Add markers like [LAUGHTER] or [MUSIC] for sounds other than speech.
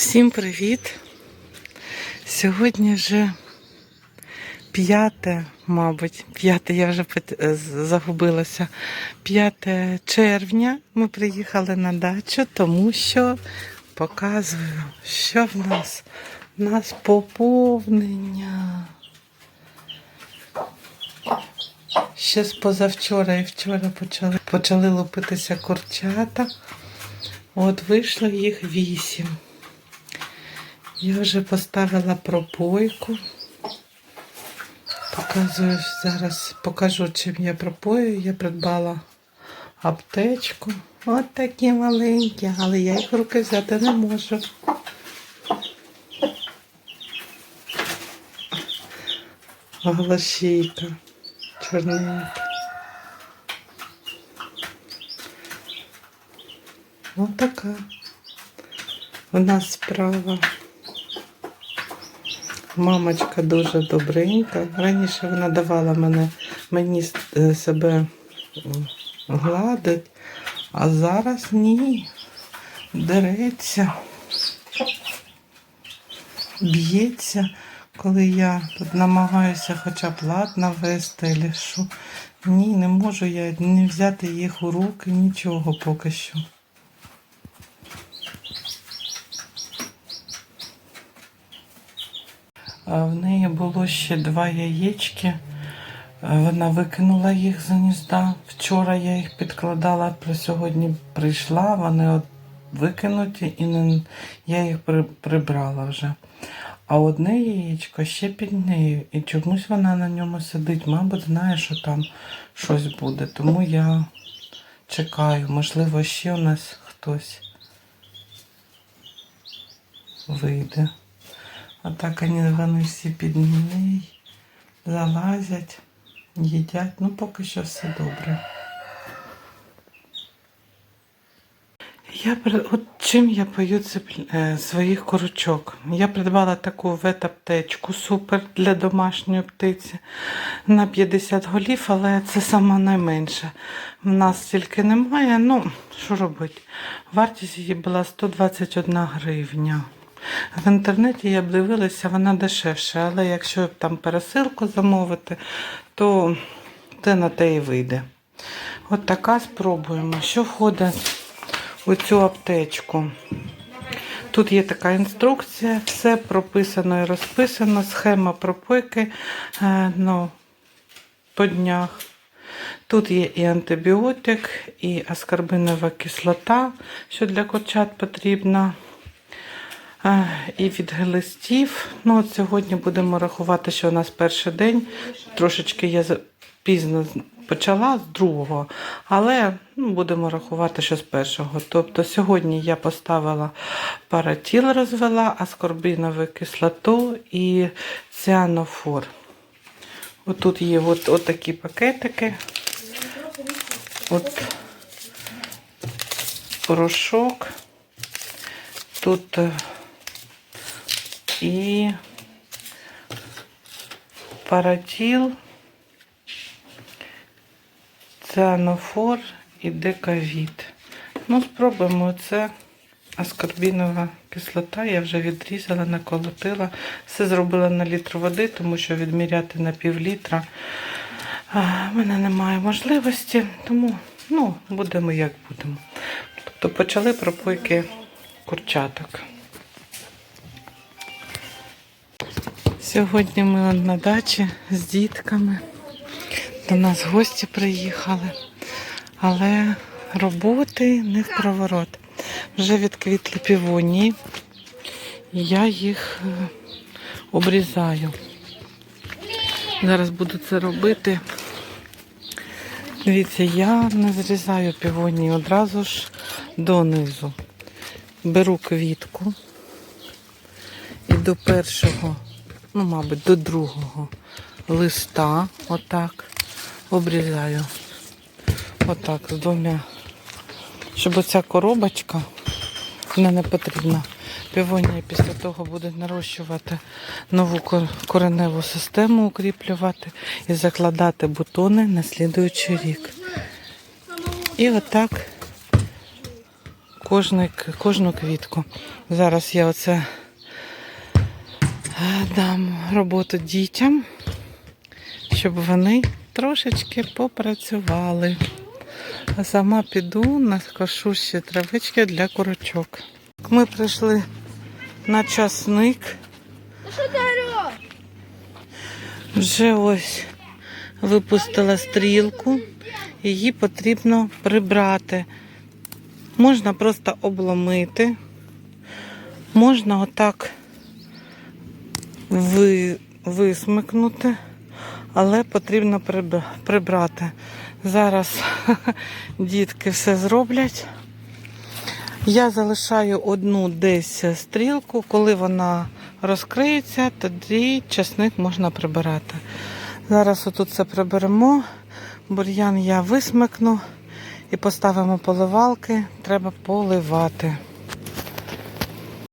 Всім привіт! Сьогодні вже п'яте, мабуть, п'яте, я вже е, загубилася. 5 червня ми приїхали на дачу, тому що показую, що в нас. У нас поповнення. Ще з позавчора і вчора почали, почали лупитися курчата. От вийшло їх вісім. Я вже поставила пропойку. Показую зараз, покажу, чим я пропою. Я придбала аптечку. От такі маленькі, але я їх руки взяти не можу. Глашійка чорненька. Ось така. У нас справа. Мамочка дуже добренька. Раніше вона давала мене, мені е, себе гладить, а зараз ні. Дереться, б'ється, коли я тут намагаюся хоча б лад навести, що. Ні, не можу я не взяти їх у руки, нічого поки що. В неї було ще два яєчки. Вона викинула їх з гнізда. Вчора я їх підкладала, про сьогодні прийшла, вони от викинуті і не, я їх при, прибрала вже. А одне яєчко ще під нею, і чомусь вона на ньому сидить. Мабуть, знає, що там щось буде. Тому я чекаю. Можливо, ще у нас хтось вийде. А так вони, вони всі під неї залазять, їдять. Ну, поки що все добре. Я от чим я пою е, своїх курочок. Я придбала таку ветаптечку супер для домашньої птиці на 50 голів, але це сама найменша. В нас стільки немає. Ну, що робити? Вартість її була 121 гривня. В інтернеті я б дивилася, вона дешевша, але якщо там пересилку замовити, то те на те і вийде. От така спробуємо. Що входить у цю аптечку? Тут є така інструкція, все прописано і розписано, схема пропойки е, ну, по днях. Тут є і антибіотик, і аскорбинова кислота, що для курчат потрібна. І від глистів. Ну, от сьогодні будемо рахувати, що у нас перший день. Трошечки я пізно почала з другого, але ну, будемо рахувати, що з першого. Тобто сьогодні я поставила паратіл, розвела, аскорбінову кислоту і ціанофор. Отут є от, от такі пакетики. От порошок. Тут е, і паратіл, цианофор і декавіт. Ну, спробуємо це аскорбінова кислота. Я вже відрізала, наколотила. Все зробила на літр води, тому що відміряти на пів літра. В мене немає можливості, тому ну, будемо як будемо. Тобто почали пропойки курчаток. Сьогодні ми на дачі з дітками. До нас гості приїхали, але роботи не в проворот. Вже відквітли півоні, і я їх е, обрізаю. Зараз буду це робити. Дивіться, я не зрізаю півоні одразу ж донизу. Беру квітку і до першого, ну, мабуть, до другого листа, отак, обрізаю. Отак, з двома. Щоб оця коробочка, вона не потрібна. Півонія після того буде нарощувати нову кореневу систему, укріплювати і закладати бутони на слідуючий рік. І отак кожну, квітку. Зараз я оце дам роботу дітям, щоб вони трошечки попрацювали. А сама піду накошу ще травички для курочок. Ми прийшли на часник. Ореш? Вже ось випустила стрілку, її потрібно прибрати. Можна просто обломити, можна отак ви, висмикнути, але потрібно прибрати. Зараз [LAUGHS] дітки все зроблять. Я залишаю одну десь стрілку, коли вона розкриється, тоді часник можна прибирати. Зараз отут це приберемо, бур'ян я висмикну і поставимо поливалки, треба поливати.